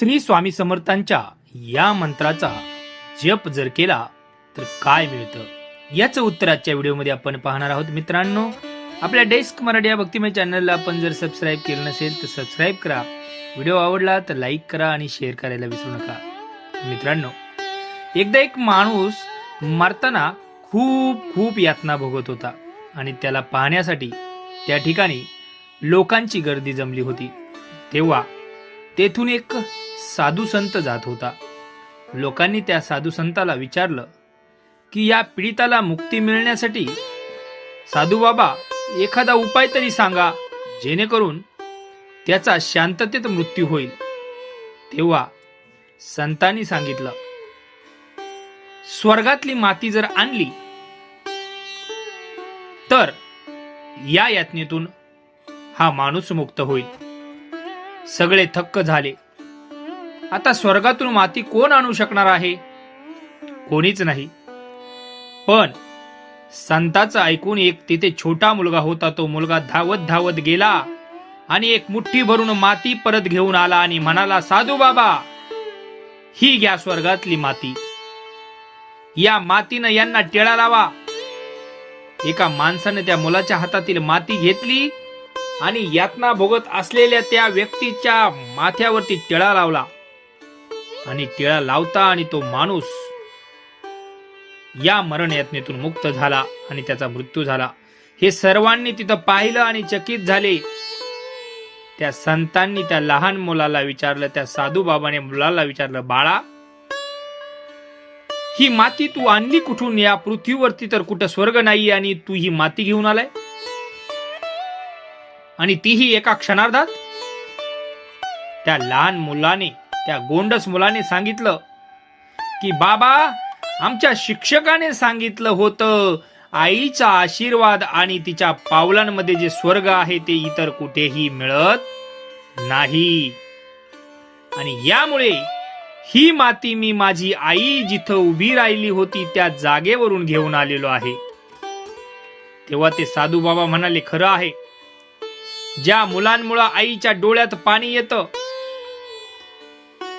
श्री स्वामी समर्थांच्या या मंत्राचा जप जर केला तर काय मिळतं? याचं उत्तर आजच्या व्हिडिओमध्ये आपण पाहणार आहोत. मित्रांनो आपल्या डेस्क मराठी या भक्तिमय चॅनलला आपण जर सबस्क्राईब केलं नसेल तर सबस्क्राईब करा. व्हिडिओ आवडला तर लाईक करा आणि शेअर करायला विसरू नका. मित्रांनो एकदा एक माणूस मारताना खूप खूप यातना भोगत होता आणि त्याला पाहण्यासाठी त्या ठिकाणी लोकांची गर्दी जमली होती. तेव्हा तेथून एक साधू संत जात होता. लोकांनी त्या साधू संताला विचारलं की या पीडिताला मुक्ती मिळण्यासाठी साधू बाबा एखादा उपाय तरी सांगा जेणेकरून त्याचा शांततेत मृत्यू होईल. तेव्हा संतांनी सांगितलं स्वर्गातली माती जर आणली तर या यातनेतून हा माणूस मुक्त होईल. सगळे थक्क झाले. आता स्वर्गातून माती कोण आणू शकणार आहे? कोणीच नाही. पण संताचं ऐकून एक तिथे छोटा मुलगा होता तो मुलगा धावत धावत गेला आणि एक मुठ्ठी भरून माती परत घेऊन आला आणि म्हणाला साधू बाबा ही घ्या स्वर्गातली माती. या मातीनं यांना टेळा लावा. एका माणसाने त्या मुलाच्या हातातील माती घेतली आणि यातना भोगत असलेल्या त्या व्यक्तीच्या माथ्यावरती टिळा लावला. आणि टिळा लावता आणि तो माणूस या मरण यातनेतून मुक्त झाला आणि त्याचा मृत्यू झाला. हे सर्वांनी तिथं पाहिलं आणि चकित झाले. त्या संतांनी त्या लहान मुलाला विचारलं त्या साधू बाबाने मुलाला विचारलं बाळा ही माती तू आणली कुठून? या पृथ्वीवरती तर कुठं स्वर्ग नाही आणि तू ही माती घेऊन आलाय? आणि तीही एका क्षणार्धात? त्या लहान मुलाने त्या गोंडस मुलाने सांगितलं की बाबा आमच्या शिक्षकाने सांगितलं होतं आईचा आशीर्वाद आणि तिच्या पावलांमध्ये जे स्वर्ग आहे ते इतर कुठेही मिळत नाही. आणि यामुळे ही माती मी माझी आई जिथं उभी राहिली होती त्या जागेवरून घेऊन आलेलो आहे. तेव्हा ते साधू बाबा म्हणाले खरं आहे ज्या मुलांमुळं आईच्या डोळ्यात पाणी येतं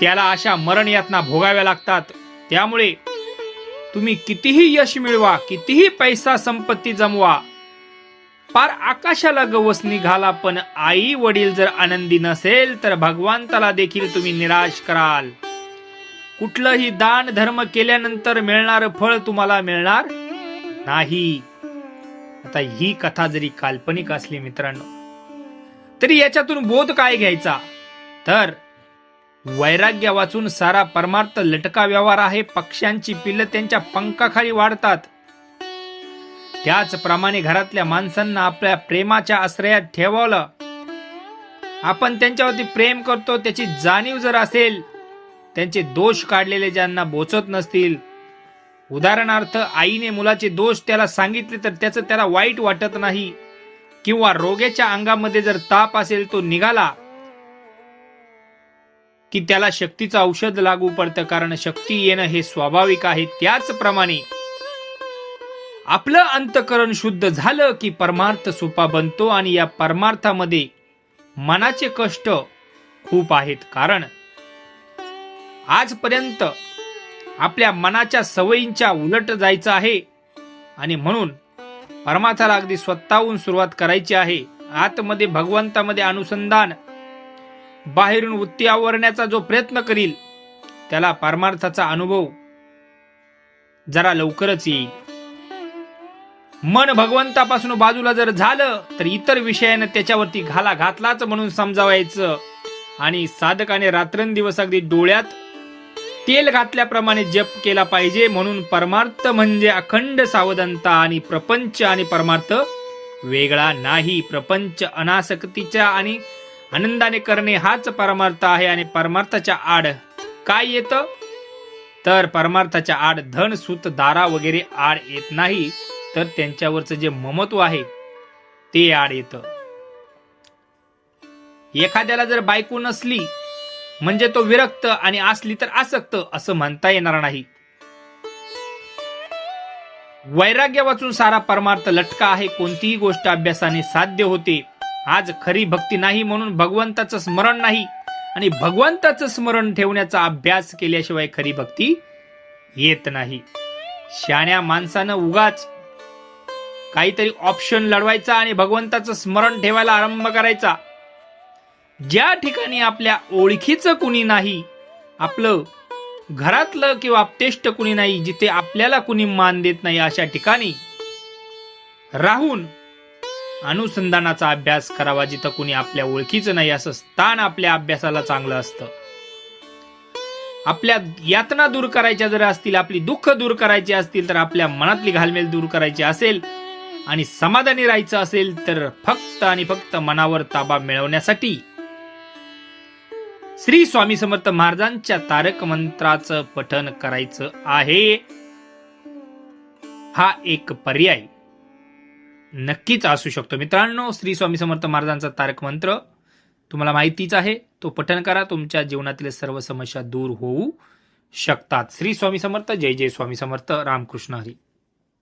त्याला अशा मरण यातना भोगाव्या लागतात. त्यामुळे तुम्ही कितीही यश मिळवा कितीही पैसा संपत्ती जमवा पार आकाशाला गवस निघाला पण आई वडील जर आनंदी नसेल तर भगवंताला देखील तुम्ही निराश कराल. कुठलंही दान धर्म केल्यानंतर मिळणार फळ तुम्हाला मिळणार नाही. आता ही कथा जरी काल्पनिक असली मित्रांनो तरी याच्यातून बोध काय घ्यायचा? तर वैराग्य वाचून सारा परमार्थ लटका व्यवहार आहे पक्ष्यांची पिल्लं त्यांच्या पंखाखाली वाढतात. त्याचप्रमाणे घरातल्या माणसांना आपल्या प्रेमाच्या आश्रयात ठेवलं आपण त्यांच्यावरती प्रेम करतो त्याची जाणीव जर असेल त्यांचे दोष काढलेले ज्यांना बोचत नसतील. उदाहरणार्थ आईने मुलाचे दोष त्याला सांगितले तर त्याचं त्याला वाईट वाटत नाही. किंवा रोग्याच्या अंगामध्ये जर ताप असेल तो निघाला की त्याला शक्तीचं औषध लागू पडतं कारण शक्ती येणं हे स्वाभाविक आहे. त्याचप्रमाणे आपलं अंतकरण शुद्ध झालं की परमार्थ सोपा बनतो आणि या परमार्थामध्ये मनाचे कष्ट खूप आहेत. कारण आजपर्यंत आपल्या मनाच्या सवयींच्या उलट जायचं आहे आणि म्हणून परमार्थाला अगदी स्वतःहून सुरुवात करायची आहे. आतमध्ये भगवंतामध्ये अनुसंधान बाहेरून वृत्ती आवरण्याचा जो प्रयत्न करील त्याला परमार्थाचा अनुभव जरा लवकरच येईल. मन भगवंतापासून बाजूला जर झालं तर इतर विषयानं त्याच्यावरती घाला घातलाच म्हणून समजावायचं. आणि साधकाने रात्रंदिवस अगदी डोळ्यात तेल घातल्याप्रमाणे जप केला पाहिजे म्हणून परमार्थ म्हणजे अखंड सावधानता आणि प्रपंच आणि परमार्थ वेगळा नाही. प्रपंच अनासक्तीच्या आणि आनंदाने करणे हाच परमार्थ आहे आणि परमार्थाच्या आड काय येतं? तर परमार्थाच्या आड धन सुत दारा वगैरे आड येत नाही. तर त्यांच्यावरचं जे ममत्व आहे ते आड येतं. एखाद्याला जर बायको नसली म्हणजे तो विरक्त आणि असली तर आसक्त असं म्हणता येणार नाही. वैराग्य वाचून सारा परमार्थ लटका आहे कोणतीही गोष्ट अभ्यासाने साध्य होते. आज खरी भक्ती नाही म्हणून भगवंताचं स्मरण नाही आणि भगवंताचं स्मरण ठेवण्याचा अभ्यास केल्याशिवाय खरी भक्ती येत नाही. शाण्या माणसानं उगाच काहीतरी ऑप्शन लढवायचा आणि भगवंताचं स्मरण ठेवायला आरंभ करायचा. ज्या ठिकाणी आपल्या ओळखीचं कुणी नाही आपलं घरातलं किंवा आपतेष्ट कुणी नाही जिथे आपल्याला कुणी मान देत नाही अशा ठिकाणी राहून अनुसंधानाचा अभ्यास करावा जिथं कुणी आपल्या ओळखीचं नाही असं स्थान आपल्या अभ्यासाला चांगलं असतं. आपल्या यातना दूर करायच्या जर असतील आपली दुःख दूर करायची असतील तर आपल्या मनातली घालमेल दूर करायची असेल आणि समाधानी राहायचं असेल तर फक्त आणि फक्त मनावर ताबा मिळवण्यासाठी श्री स्वामी समर्थ महाराजांच्या तारक मंत्राचं पठन करायचं आहे. हा एक पर्याय नक्कीच असू शकतो. मित्रांनो श्री स्वामी समर्थ महाराजांचा तारक मंत्र तुम्हाला माहितीच आहे. तो पठन करा. तुमच्या जीवनातील सर्व समस्या दूर होऊ शकतात. श्री स्वामी समर्थ जय जय स्वामी समर्थ. रामकृष्ण हरी.